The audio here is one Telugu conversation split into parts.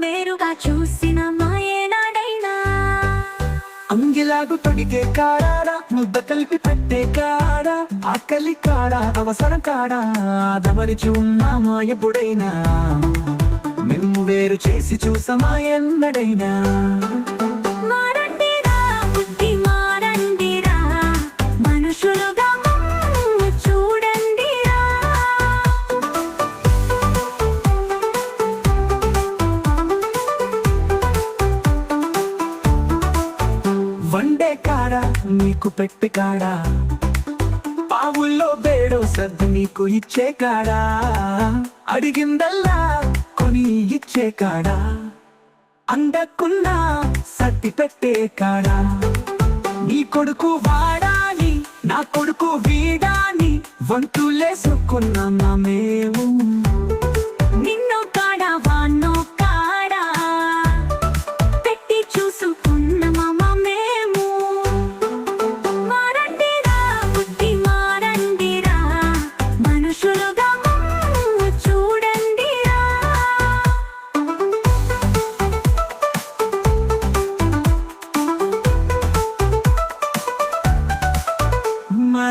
వేరుగా చూసిన మాయేనాడైనా. అంగిలాగు తొడితే కాడా ముద్ద కలిపి పెట్టే కాడా ఆకలి కాడా అవసరం కాడా దమరిచి ఉన్నామా ఎప్పుడైనా మేము వేరు చేసి చూసమా ఎన్నడైనా నీకు పెట్టి కాడా? పావుల్లో బేడో సర్దు నీకు ఇచ్చే కాడా? అడిగిందల్లా కొని ఇచ్చే కాడా? అందకున్నా సర్ది పెట్టే కాడా? నీ కొడుకు వాడాని నా కొడుకు వీడాని వంతులేసుకున్నామా మేము?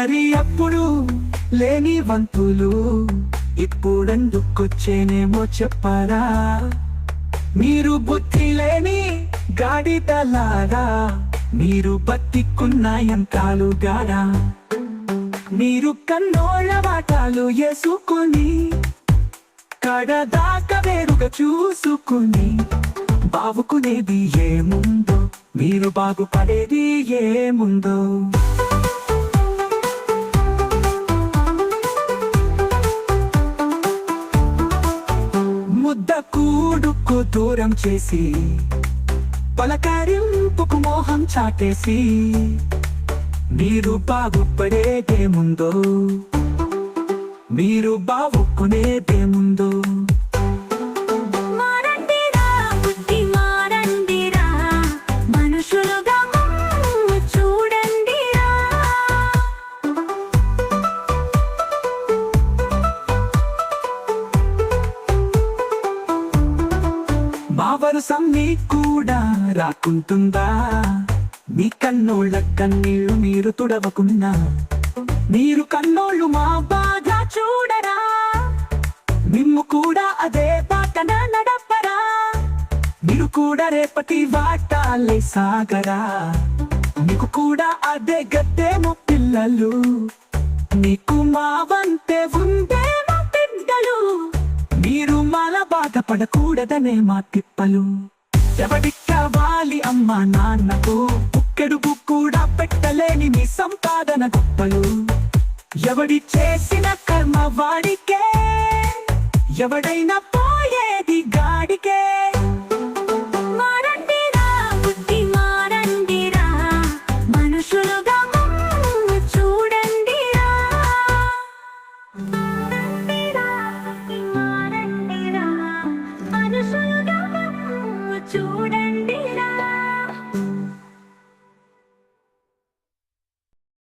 మరి అప్పుడు లేని వంతులు ఇప్పుడందుకొచ్చేనేమో చెప్పారా? మీరు బుద్ధి లేని గాడిదలారా మీరు బతికున్న యంత్రాలు గారా మీరు కన్నోళ్ళ వాటాలు వేసుకొని కడదాక వేరుగా చూసుకుని బావుకునేది ఏముందో మీరు బాగుపడేది ఏముందో? కూడుకు దూరం చేసి పలకరింపుకు మోహం చాటేసి మీరు బాగుపడేదేముందో మీరు బాగుకునేదేముందో మా వరుసం కూడా రాకుంటుందా? మీ కన్నోళ్ళ కన్నీళ్ళు మీరు తుడవకున్నా? మీరు కన్నోళ్ళు మా బాగా చూడరా? మిమ్ము కూడా అదే బాటన నడపరా? మీరు కూడా రేపటి వాటాలే సాగరా? మీకు కూడా అదే గద్దెమో పిల్లలు. నీకు మా వంతే ఉందేమో బిడ్డలు మీరు మాల బాధపడకూడదనే మా తిప్పలు. ఎవడికి కావాలి అమ్మ నాన్నకు? ఉక్కెడుకు కూడా పెట్టలేని మీ సంపాదన గొప్పలు. ఎవడి చేసిన కర్మ వాడికే. ఎవడైనా Do today.